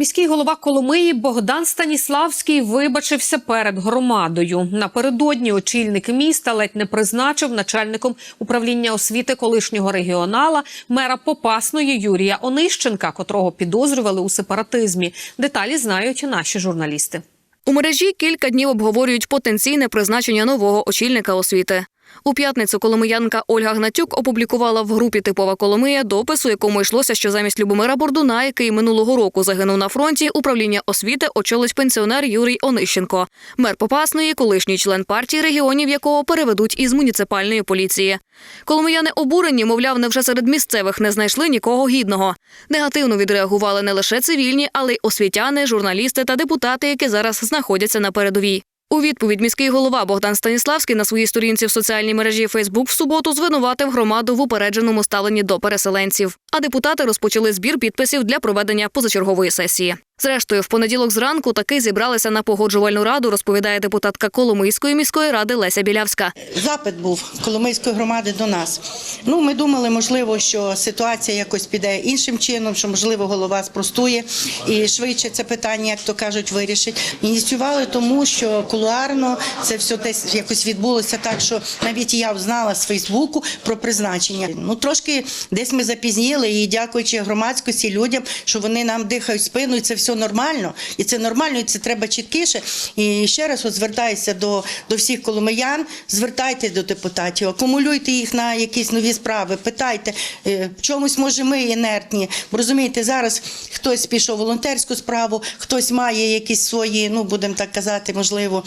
Міський голова Коломиї Богдан Станіславський вибачився перед громадою. Напередодні очільник міста ледь не призначив начальником управління освіти колишнього регіонала мера Попасної Юрія Онищенка, котрого підозрювали у сепаратизмі. Деталі знають наші журналісти. У мережі кілька днів обговорюють потенційне призначення нового очільника освіти. У п'ятницю коломиянка Ольга Гнатюк опублікувала в групі Типова Коломия допис, у якому йшлося, що замість Любомира Бордуна, який минулого року загинув на фронті, управління освіти очолить пенсіонер Юрій Онищенко, мер Попасної, колишній член партії регіонів, якого переведуть із муніципальної поліції. Коломияни обурені, мовляв, невже серед місцевих не знайшли нікого гідного. Негативно відреагували не лише цивільні, але й освітяни, журналісти та депутати, які зараз знаходяться на передовій. У відповідь міський голова Богдан Станіславський на своїй сторінці в соціальній мережі Фейсбук в суботу звинуватив громаду в упередженому ставленні до переселенців. А депутати розпочали збір підписів для проведення позачергової сесії. Зрештою, в понеділок зранку таки зібралися на погоджувальну раду, розповідає депутатка Коломийської міської ради Леся Білявська. Запит був Коломийської громади до нас. Ну, ми думали, можливо, що ситуація якось піде іншим чином, що можливо голова спростує і швидше це питання, як то кажуть, вирішить. Ініціювали тому, що кулуарно це все десь якось відбулося так, що навіть я знала з Фейсбуку про призначення. Ну трошки десь ми запізніли, і дякуючи громадськості людям, що вони нам дихають спину, і це все нормально. І це нормально, і це треба чіткіше. І ще раз от звертаюся до, до всіх коломиян, звертайте до депутатів, акумулюйте їх на якісь нові справи, питайте, е, в чомусь може ми інертні. Розумієте, зараз хтось пішов волонтерську справу, хтось має якісь свої, ну будемо так казати, можливо.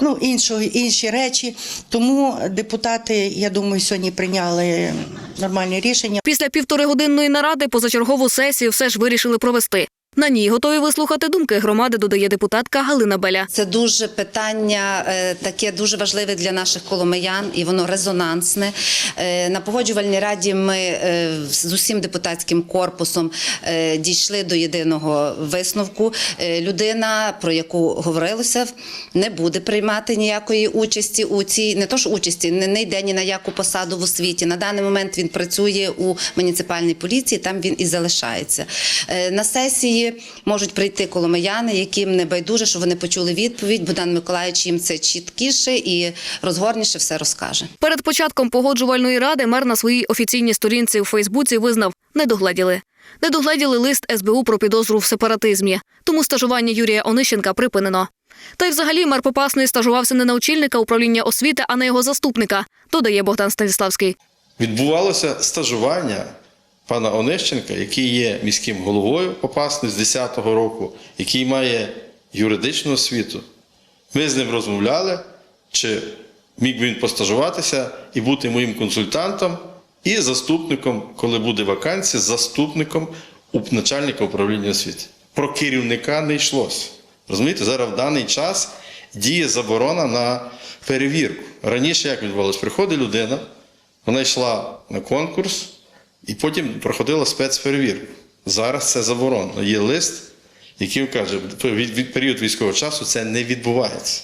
Ну, іншого, інші речі. Тому депутати, я думаю, сьогодні прийняли нормальне рішення. Після півторигодинної наради позачергову сесію все ж вирішили провести. На ній готові вислухати думки громади, додає депутатка Галина Беля. Це дуже питання е, таке дуже важливе для наших коломиян, і воно резонансне. Е, На погоджувальній раді ми е, з усім депутатським корпусом дійшли до єдиного висновку. Людина, про яку говорилося, не буде приймати ніякої участі у цій, не то ж участі, не, не йде ні на яку посаду в освіті. На даний момент він працює у муніципальній поліції, там він і залишається. На сесії можуть прийти коломияни, яким не байдуже, що вони почули відповідь. Богдан Миколаївич їм це чіткіше і розгорніше все розкаже. Перед початком погоджувальної ради мер на своїй офіційній сторінці у Фейсбуці визнав не догледіли. Не догледіли лист СБУ про підозру в сепаратизмі, тому стажування Юрія Онищенка припинено. Та й взагалі мер Попасної стажувався не на очільника управління освіти, а на його заступника, додає Богдан Станіславський. відбувалося стажування пана Онищенка, який є міським головою Попасної з 10-го року, який має юридичну освіту. Ми з ним розмовляли, чи міг би він постажуватися і бути моїм консультантом і заступником, коли буде вакансія, заступником уп- начальника управління освіти. Про керівника не йшлося. Розумієте, зараз в даний час діє заборона на перевірку. Раніше як відбувалося? Приходить людина, вона йшла на конкурс і потім проходила спецперевірку. Зараз це заборонено. Є лист, який каже, від, від період військового часу це не відбувається.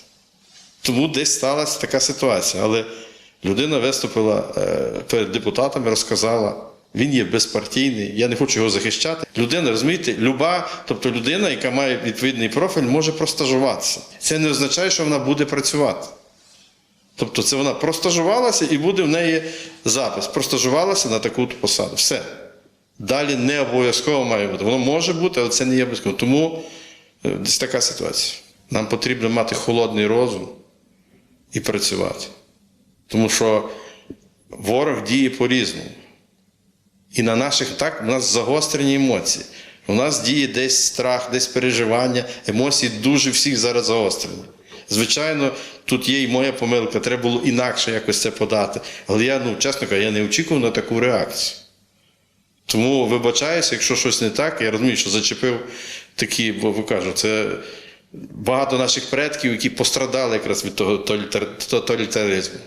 Тому десь сталася така ситуація. Але людина виступила е, перед депутатами, розказала, він є безпартійний, я не хочу його захищати. Людина, розумієте, люба, тобто людина, яка має відповідний профіль, може простажуватися. Це не означає, що вона буде працювати. Тобто це вона простажувалася і буде в неї запис. Простажувалася на таку посаду. Все. Далі не обов'язково має бути. Воно може бути, але це не є обов'язково. Тому е, десь така ситуація. Нам потрібно мати холодний розум і працювати. Тому що ворог діє по-різному. І на наших так, у нас загострені емоції. У нас діє десь страх, десь переживання, емоції дуже всіх зараз загострені. Звичайно, тут є і моя помилка, треба було інакше якось це подати. Але я, ну, чесно кажучи, я не очікував на таку реакцію. Тому вибачаюся, якщо щось не так, я розумію, що зачепив такі, бо ви кажу, це багато наших предків, які пострадали якраз від того тоталітар- тоталітаризму.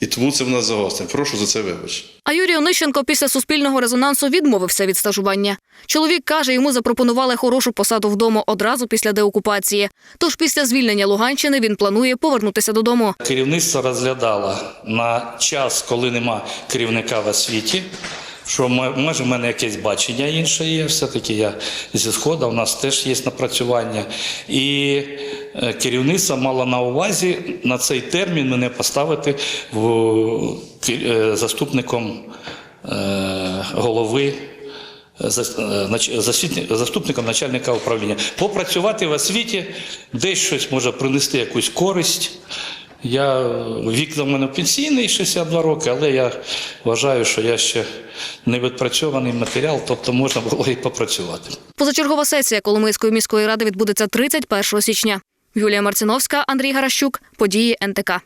І тому це в нас загострено. Прошу за це вибачити. А Юрій Онищенко після суспільного резонансу відмовився від стажування. Чоловік каже, йому запропонували хорошу посаду вдома одразу після деокупації. Тож після звільнення Луганщини він планує повернутися додому. Керівництво розглядало на час, коли нема керівника в освіті, що може в мене якесь бачення інше є. Все-таки я зі сходу, у нас теж є напрацювання. І е, керівництво мало на увазі на цей термін мене поставити в, е, заступником е, голови. Заступником начальника управління. Попрацювати в освіті, десь щось може принести якусь користь. Я вік у мене пенсійний 62 роки, але я вважаю, що я ще не відпрацьований матеріал, тобто можна було і попрацювати. Позачергова сесія Коломийської міської ради відбудеться 31 січня. Юлія Марциновська, Андрій Гаращук. Події НТК.